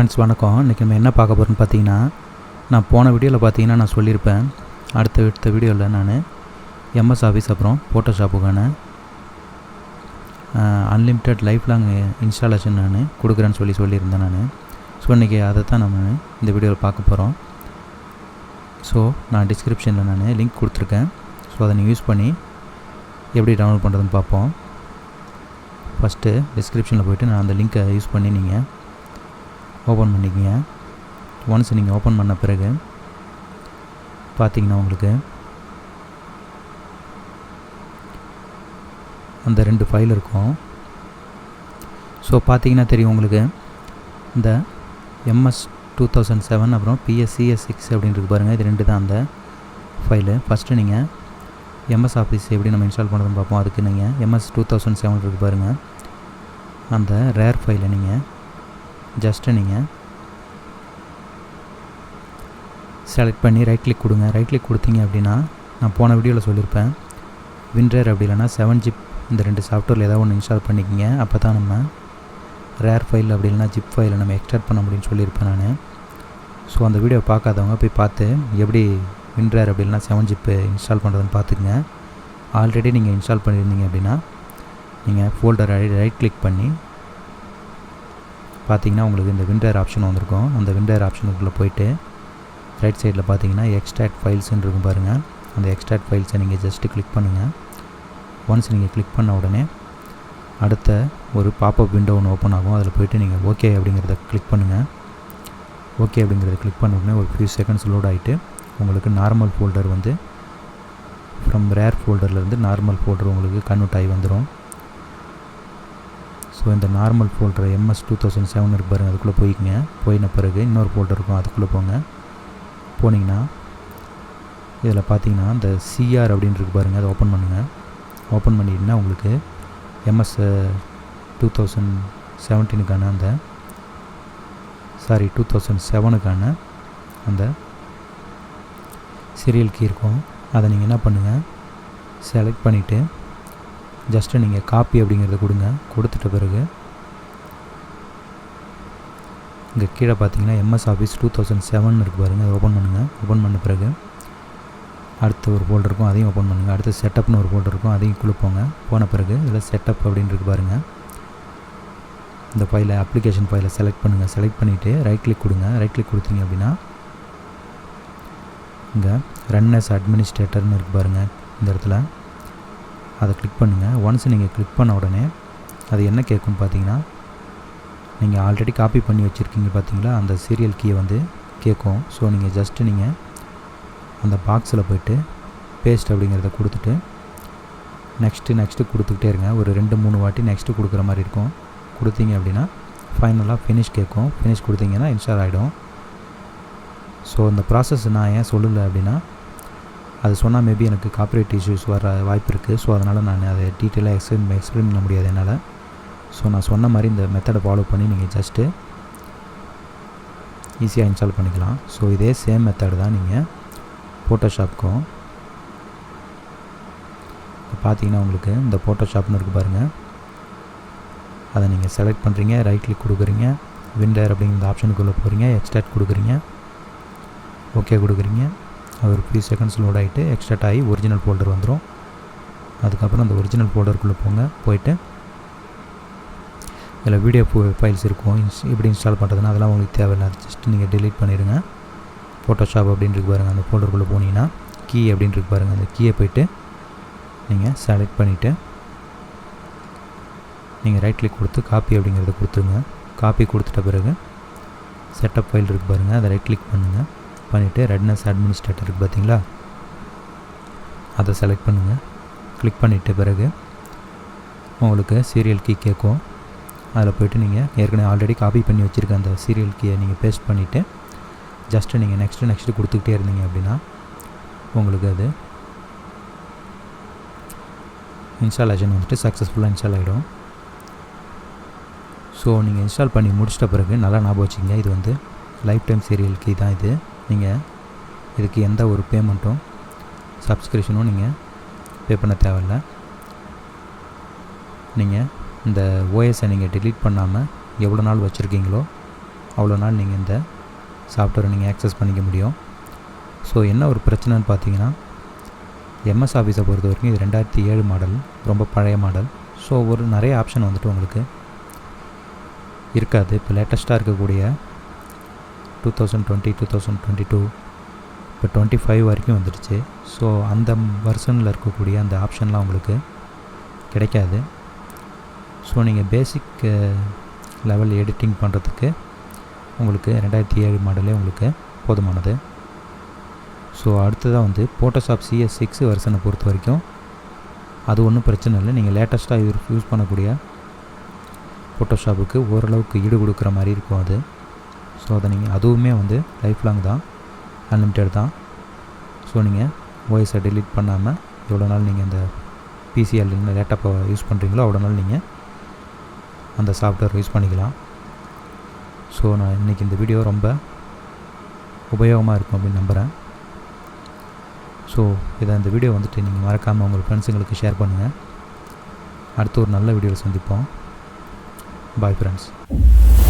Friends வணக்கம். இன்றைக்கி நம்ம என்ன பார்க்க போகிறோம்னு பார்த்தீங்கன்னா நான் போன வீடியோவில் பார்த்தீங்கன்னா நான் சொல்லியிருப்பேன். அடுத்த அடுத்த வீடியோவில் நான் எம்எஸ் ஆஃபீஸ் அப்புறம் ஃபோட்டோஷாப்புக்கான அன்லிமிட்டெட் லைஃப் லாங் இன்ஸ்டாலேஷன் நான் கொடுக்குறேன்னு சொல்லி சொல்லியிருந்தேன் நான். ஸோ இன்றைக்கி அதை தான் நம்ம இந்த வீடியோவில் பார்க்க போகிறோம் ஸோ நான் டிஸ்கிரிப்ஷனில் நான் லிங்க் கொடுத்துருக்கேன். ஸோ அதை நீங்கள் யூஸ் பண்ணி எப்படி டவுன்லோட் பண்ணுறதுன்னு பார்ப்போம். ஃபஸ்ட்டு டிஸ்கிரிப்ஷனில் போய்ட்டு நான் அந்த லிங்க்கை யூஸ் பண்ணி நீங்கள் ஓப்பன் பண்ணிக்கங்க. ஒன்ஸ் நீங்கள் ஓப்பன் பண்ண பிறகு பார்த்தீங்கன்னா உங்களுக்கு அந்த ரெண்டு ஃபைல் இருக்கும். ஸோ பார்த்தீங்கன்னா தெரியும் உங்களுக்கு இந்த எம்எஸ் டூ தௌசண்ட் செவன் அப்புறம் பிஎஸ்சிஎஸ் சிக்ஸ் அப்படின்னு இருக்கு பாருங்கள் இது ரெண்டு தான் அந்த ஃபைலு ஃபஸ்ட்டு நீங்கள் எம்எஸ் ஆஃபீஸ் எப்படி நம்ம இன்ஸ்டால் பண்ணுறதுன்னு பார்ப்போம். அதுக்கு நீங்கள் எம்எஸ் டூ தௌசண்ட் செவன் இருக்குது பாருங்கள் அந்த ரேர் ஃபைலை நீங்கள் ஜஸ்ட்டு நீங்கள் செலக்ட் பண்ணி ரைட் கிளிக் கொடுங்க. ரைட் கிளிக் கொடுத்தீங்க அப்படின்னா நான் போன வீடியோவில் சொல்லியிருப்பேன் வின்ரேர் அப்படி இல்லைனா செவன் ஜிப் இந்த ரெண்டு சாஃப்ட்வேரில் ஏதாவது ஒன்று இன்ஸ்டால் பண்ணிக்கிங்க. அப்போ தான் நம்ம ரேர் ஃபைல் அப்படி இல்லைனா ஜிப் ஃபைலை நம்ம எக்ஸ்ட்ராக்ட் பண்ண முடியும்னு சொல்லியிருப்பேன் நான். ஸோ அந்த வீடியோ பார்க்காதவங்க போய் பார்த்து எப்படி வின்ரேர் அப்படி இல்லைனா செவன் ஜிப்பு இன்ஸ்டால் பண்ணுறதுன்னு பார்த்துக்குங்க. ஆல்ரெடி நீங்கள் இன்ஸ்டால் பண்ணியிருந்தீங்க அப்படின்னா நீங்கள் ஃபோல்டர் ரைட் கிளிக் பண்ணி பார்த்தீங்கன்னா உங்களுக்கு இந்த விண்டர் ஆப்ஷன் வந்திருக்கும். அந்த விண்டர் ஆப்ஷனுக்குள்ளே போயிட்டு ரைட் சைடில் பார்த்தீங்கன்னா எக்ஸ்ட்ராக்ட் ஃபைல்ஸ்ன்னு இருக்கும் பாருங்கள் அந்த எக்ஸ்ட்ராக்ட் ஃபைல்ஸை நீங்கள் ஜஸ்ட்டு கிளிக் பண்ணுங்கள் ஒன்ஸ் நீங்கள் கிளிக் பண்ண உடனே அடுத்த ஒரு பாப்அப் விண்டோ ஒன்று ஓப்பன் ஆகும். அதில் போயிட்டு நீங்கள் ஓகே அப்படிங்கிறத கிளிக் பண்ணுங்கள் ஓகே அப்படிங்கிறத கிளிக் பண்ண உடனே ஒரு ஃபியூ செகண்ட்ஸ் லோட் ஆகிட்டு உங்களுக்கு நார்மல் ஃபோல்டர் வந்து ஃப்ரம் ரேர் ஃபோல்டர்லேருந்து நார்மல் ஃபோல்டர் உங்களுக்கு கன்வெர்ட் ஆகி வந்துடும் ஸோ இந்த normal folder MS two thousand seven இருக்கு பாருங்கள் அதுக்குள்ளே போய்க்குங்க. போயின பிறகு இன்னொரு ஃபோல்டர் இருக்கும். அதுக்குள்ளே போங்க. போனீங்கன்னா இதில் பார்த்தீங்கன்னா இந்த சிஆர் அப்படின்னு இருக்கு பாருங்கள் அதை ஓப்பன் பண்ணுங்கள் ஓப்பன் பண்ணிட்டீங்கன்னா உங்களுக்கு எம்எஸ் டூ தௌசண்ட் செவன்டீனுக்கான அந்த சாரி டூ தௌசண்ட் செவனுக்கான அந்த சீரியல் கீ இருக்கும். அதை நீங்கள் என்ன பண்ணுங்கள் செலக்ட் பண்ணிவிட்டு ஜஸ்ட்டு நீங்கள் காப்பி அப்படிங்கிறத கொடுங்க. கொடுத்துட்ட பிறகு இங்கே கீழே பார்த்தீங்கன்னா MS office two thousand seven இருக்குது பாருங்கள் அதை ஓப்பன் பண்ணுங்கள் ஓப்பன் பண்ண பிறகு அடுத்த ஒரு ஃபோல்டர் இருக்கும். அதையும் ஓப்பன் பண்ணுங்கள் அடுத்து செட்டப்னு ஒரு ஃபோல்டர் இருக்கும். அதையும் கொடுப்போங்க போன பிறகு இதில் செட்டப் அப்படின்னு இருக்கு பாருங்கள் இந்த ஃபைலை அப்ளிகேஷன் ஃபைலை செலக்ட் பண்ணுங்கள் செலக்ட் பண்ணிவிட்டு ரைட் கிளிக் கொடுங்க. ரைட் கிளிக் கொடுத்தீங்க அப்படின்னா இங்கே ரன் அட்மினிஸ்ட்ரேட்டர்னு இருக்கு பாருங்கள் இந்த இடத்துல அதை கிளிக் பண்ணுங்கள் ஒன்ஸ் நீங்கள் கிளிக் பண்ண உடனே அது என்ன கேட்கும்னு பார்த்தீங்கன்னா நீங்கள் ஆல்ரெடி காப்பி பண்ணி வச்சுருக்கீங்க பார்த்தீங்களா? அந்த சீரியல் கீயை வந்து கேட்கும். ஸோ நீங்கள் ஜஸ்ட்டு நீங்கள் அந்த பாக்ஸில் போய்ட்டு பேஸ்ட் அப்படிங்கிறத கொடுத்துட்டு நெக்ஸ்ட்டு நெக்ஸ்ட்டு கொடுத்துக்கிட்டே இருங்க. ஒரு ரெண்டு மூணு வாட்டி நெக்ஸ்ட்டு கொடுக்குற மாதிரி இருக்கும். கொடுத்தீங்க அப்படின்னா ஃபைனலாக ஃபினிஷ் கேட்கும். ஃபினிஷ் கொடுத்தீங்கன்னா இன்ஸ்டால் ஆகிடும் ஸோ இந்த ப்ராசஸ் நான் ஏன் சொல்லலை அப்படின்னா அது சொன்னால் மேபி எனக்கு காப்பிரைட் இஷ்யூஸ் வர வாய்ப்பு இருக்குது ஸோ அதனால் நான் அதை டீட்டெயிலாக எக்ஸ்பிளைன் எக்ஸ்பிளைன் பண்ண முடியாது என்னால். ஸோ நான் சொன்ன மாதிரி இந்த மெத்தடை ஃபாலோ பண்ணி நீங்கள் ஜஸ்ட்டு ஈஸியாக இன்ஸ்டால் பண்ணிக்கலாம். ஸோ இதே சேம் மெத்தட் தான் நீங்கள் ஃபோட்டோஷாப்க்கும் பார்த்தீங்கன்னா உங்களுக்கு இந்த ஃபோட்டோஷாப்னு இருக்குது பாருங்கள் அதை நீங்கள் செலக்ட் பண்ணுறீங்க ரைட் கிளிக் கொடுக்குறீங்க விண்டர் அப்படிங்கிற ஆப்ஷனுக்குள்ளே போகிறீங்க எக்ஸ்ட்ராக்ட் கொடுக்குறீங்க ஓகே கொடுக்குறீங்க. அது ஒரு ஃபியூ செகண்ட்ஸ் லோட் ஆகிட்டு எக்ஸ்ட்ராக்ட் ஆகி ஒரிஜினல் ஃபோல்டர் வந்துடும் அதுக்கப்புறம் அந்த ஒரிஜினல் ஃபோல்டருக்குள்ளே போங்க போயிட்டு இதில் வீடியோ ஃபைல்ஸ் இருக்கும். இன்ஸ் எப்படி இன்ஸ்டால் பண்ணுறதுனா அதெல்லாம் உங்களுக்கு தேவையில்லை. ஜஸ்ட் நீங்கள் டெலீட் பண்ணிடுங்க ஃபோட்டோஷாப் அப்படின்ட்டு பாருங்கள் அந்த ஃபோல்டருக்குள்ளே போனீங்கன்னா கீ அப்படின்ட்டு பாருங்கள் அந்த கீயை போய்ட்டு நீங்கள் செலக்ட் பண்ணிவிட்டு நீங்கள் ரைட் கிளிக் கொடுத்து காப்பி அப்படிங்கிறத கொடுத்துருங்க. காப்பி கொடுத்துட்ட பிறகு செட்டப் ஃபைல் இருக்குது பாருங்கள் அதை ரைட் கிளிக் பண்ணுங்கள் பண்ணிவிட்டு ரெட்னஸ் அட்மினிஸ்ட்ரேட்டர் இருக்குது பார்த்தீங்களா? அதை செலக்ட் பண்ணுங்கள் கிளிக் பண்ணிவிட்ட பிறகு உங்களுக்கு சீரியல் கீ கேட்கும். அதில் போய்ட்டு நீங்கள் ஏற்கனவே ஆல்ரெடி காப்பி பண்ணி வச்சுருக்க அந்த சீரியல் கீயை நீங்கள் பேஸ்ட் பண்ணிவிட்டு ஜஸ்ட்டு நீங்கள் நெக்ஸ்ட்டு நெக்ஸ்ட்டு கொடுத்துக்கிட்டே இருந்தீங்க அப்படின்னா உங்களுக்கு அது இன்ஸ்டாலேஷன் வந்துட்டு சக்ஸஸ்ஃபுல்லாக இன்ஸ்டால் ஆகிடும் ஸோ நீங்கள் இன்ஸ்டால் பண்ணி முடிச்சிட்ட பிறகு நல்லா ஞாபகம் வச்சுங்க இது வந்து லைஃப் டைம் சீரியல் கீ தான் இது. நீங்கள் இதுக்கு எந்த ஒரு பேமெண்ட்டும் சப்ஸ்கிரிப்ஷனும் நீங்கள் பே பண்ண தேவையில்ல. நீங்கள் இந்த ஓஎஸை நீங்கள் டிலீட் பண்ணாமல் எவ்வளோ நாள் வச்சுருக்கீங்களோ அவ்வளோ நாள் நீங்கள் இந்த சாஃப்ட்வேரை நீங்கள் ஆக்சஸ் பண்ணிக்க முடியும். ஸோ என்ன ஒரு பிரச்சனைன்னு பார்த்தீங்கன்னா எம்எஸ் ஆஃபீஸை பொறுத்த வரைக்கும் இது ரெண்டாயிரத்தி ஏழு மாடல் ரொம்ப பழைய மாடல் ஸோ ஒரு நிறைய ஆப்ஷன் வந்துட்டு உங்களுக்கு இருக்காது. இப்போ லேட்டஸ்ட்டாக இருக்கக்கூடிய two thousand twenty two thousand twenty two இப்போ டுவெண்ட்டி ஃபைவ் வரைக்கும் வந்துடுச்சு. ஸோ அந்த வருஷனில் இருக்கக்கூடிய அந்த ஆப்ஷன்லாம் உங்களுக்கு கிடைக்காது. ஸோ நீங்கள் பேசிக் லெவல் எடிட்டிங் பண்ணுறதுக்கு உங்களுக்கு ரெண்டாயிரத்தி ஏழு மாடலே உங்களுக்கு போதுமானது. ஸோ அடுத்ததாக வந்து ஃபோட்டோஷாப் சிஎஸ் சிக்ஸ் வருஷனை பொறுத்த வரைக்கும் அது ஒன்றும் பிரச்சனை இல்லை. நீங்கள் லேட்டஸ்ட்டாக யூஸ் யூஸ் பண்ணக்கூடிய ஃபோட்டோஷாப்புக்கு ஓரளவுக்கு ஈடு கொடுக்குற மாதிரி இருக்கும் அது. ஸோ அதை நீங்கள் அதுவுமே வந்து லைஃப் லாங் தான் அன்லிமிட்டெட் தான். ஸோ நீங்கள் ஓஎஸை டெலீட் பண்ணாமல் எவ்வளோ நாள் நீங்கள் இந்த பிசிஎல் லேப்டாப்பை யூஸ் பண்ணுறீங்களோ அவ்வளோ நாள் நீங்கள் அந்த சாஃப்ட்வேர் யூஸ் பண்ணிக்கலாம். ஸோ நான் இன்றைக்கி இந்த வீடியோ ரொம்ப உபயோகமாக இருக்கும் அப்படின்னு நம்புகிறேன் ஸோ இதை இந்த வீடியோ வந்துட்டு நீங்கள் மறக்காமல் உங்கள் ஃப்ரெண்ட்ஸுங்களுக்கு ஷேர் பண்ணுங்கள் அடுத்து ஒரு நல்ல வீடியோவில் சந்திப்போம். Bye friends